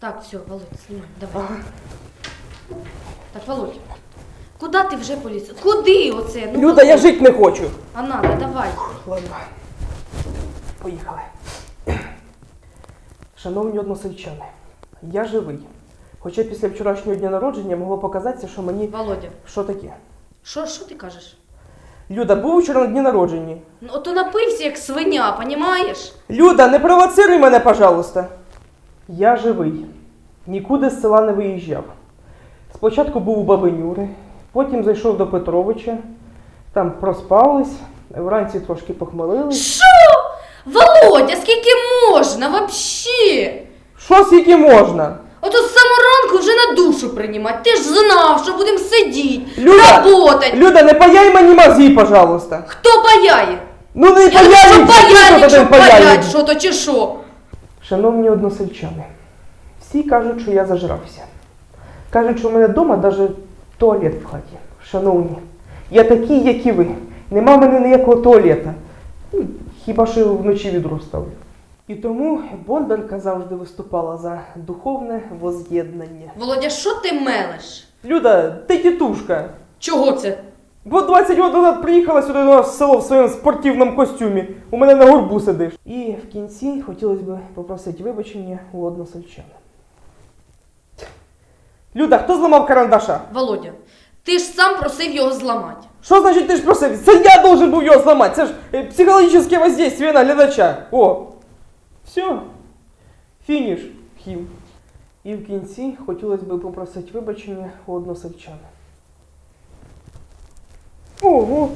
Так, все, Володь, знімай, давай. Так, Володь, куди ти вже поліз? Куди оце? Ну, Люда, я жити не хочу. А надо, давай. Ладно. Поїхали. Шановні односельчани, я живий. Хоча після вчорашнього дня народження могло показатися, що мені. Володя, Що таке? що, що ти кажеш? Люда, був вчора на дні народження. Ну, ото напився, як свиня, понімаєш? Люда, не провоцируй мене, пожалуйста. Я живий. Нікуди з села не виїжджав. Спочатку був у Бабинюри, потім зайшов до Петровича, там проспались, вранці трошки похмелились. Що? Володя, скільки можна вообще? Що скільки можна? Ото з самого ранку вже на душу приймати. Ти ж знав, що будемо сидіти, Люда! работать. Люда, не паяй мені мозги, пожалуйста. Хто паяє? Ну не Я паяй, думаю, що паяльник, що паять, що то чи що? Шановні односельчани, всі кажуть, що я зажрався. Кажуть, що в мене вдома навіть туалет в хаті. Шановні, я такий, як і ви. Нема в мене ніякого туалета. Ну, Хіба що вночі відро ставлю. І тому Бондарка завжди виступала за духовне воз'єднання. Володя, що ти мелеш? Люда, ти тітушка. Чого це? Бо 20 років назад приїхала сюди до нас в село в своєму спортивному костюмі. У мене на горбу сидиш. І в кінці хотілося б попросити вибачення у односельчана. Люда, хто зламав карандаша? Володя, ти ж сам просив його зламати. Що значить ти ж просив? Це я должен був його зламати. Це ж е, психологічне воздействие на глядача. О. Все. Фініш. Хів. І в кінці хотілося б попросити вибачення у односельчана. Ого.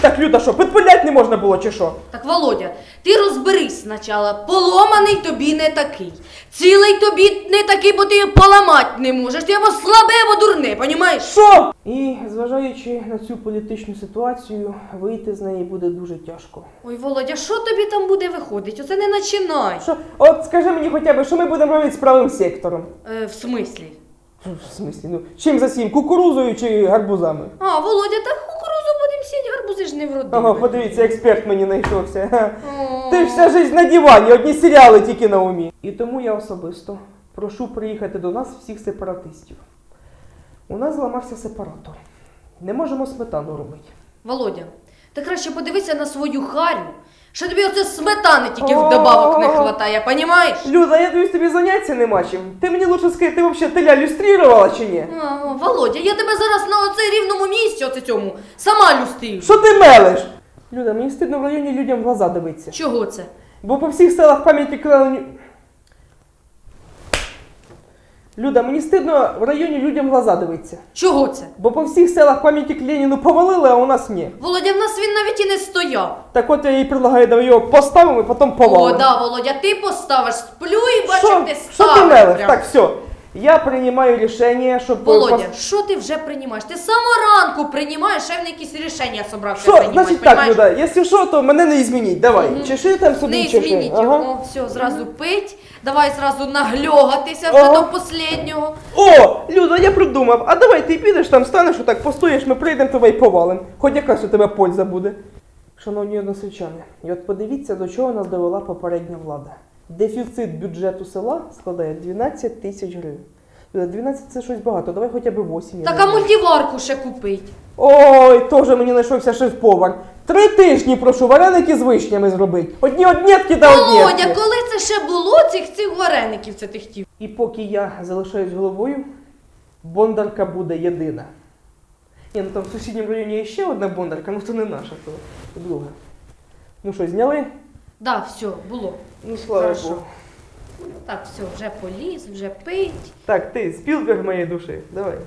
Так, Люда, що, підпилять не можна було, чи що? Так, Володя, ти розберись спочатку. Поломаний тобі не такий. Цілий тобі не такий, бо ти його поламати не можеш. Ти або слабе, або дурне, понімаєш? Що? І зважаючи на цю політичну ситуацію, вийти з неї буде дуже тяжко. Ой, Володя, що тобі там буде виходить? Оце не починай. Що? От скажи мені хоча б, що ми будемо робити з правим сектором? Е, в смислі? В смислі, ну чим засім? Кукурузою чи гарбузами? А, Володя, так кукурузу будемо сіяти, гарбузи ж не вродили. Ага, подивіться, експерт мені знайшовся. Ти вся життя на дивані, одні серіали тільки на умі. І тому я особисто прошу приїхати до нас всіх сепаратистів. У нас зламався сепаратор. Не можемо сметану робити. Володя, ти краще подивися на свою харю, що тобі оце сметани тільки вдобавок не хватає, понімаєш? Люда, я дивлюсь, тобі заняття нема чим. Ти мені лучше скажи, ти взагалі теля люструвала чи ні? А, Володя, я тебе зараз на оце рівному місці, оце цьому, сама люстрію. Що ти мелиш? Люда, мені стидно в районі людям в глаза дивитися. Чого це? Бо по всіх селах пам'яті Леніну... Люда, мені стидно в районі людям в глаза дивитися. Чого це? Бо по всіх селах пам'яті Леніну повалили, а у нас ні. Володя, в нас він навіть і не стояв. Так от я їй предлагаю, давай його поставимо і потім повалимо. О, да, Володя, ти поставиш, сплю і Що? як ти Що ставиш. ти прям. Так, все. Я приймаю рішення, щоб... Володя, пос- що ти вже приймаєш? Ти з самого ранку приймаєш, ще в якісь рішення собрався Що? приймати, Значить так, понімаєш? Люда, якщо що, то мене не змініть. Давай. Чеши там собі, Не чеши. змініть Ага. його. О, все, зразу пить. Давай зразу нагльогатися вже Ага. до последнього. О, Люда, я придумав. А давай ти підеш там, станеш отак, постоїш, ми прийдемо тебе і повалим. Хоч якась у тебе польза буде. Шановні односельчани, і от подивіться, до чого нас довела попередня влада. Дефіцит бюджету села складає 12 тисяч гривень. Люда, 12 це щось багато, давай хоча б 8. я Так а мультиварку ще купить. Ой, теж мені знайшовся шеф-повар. Три тижні прошу вареники з вишнями зробити. Одні однєтки та Володя, коли це ще було цих цих вареників, це ти хотів? І поки я залишаюсь головою, бондарка буде єдина. Ні, ну там в сусідньому районі є ще одна бондарка, ну то не наша, то друга. Ну що, зняли? Да, все, було. Ну, слава Хорошо. Богу. Так, все, вже поліз, вже пить. Так, ти, спілберг моєї душі, давай.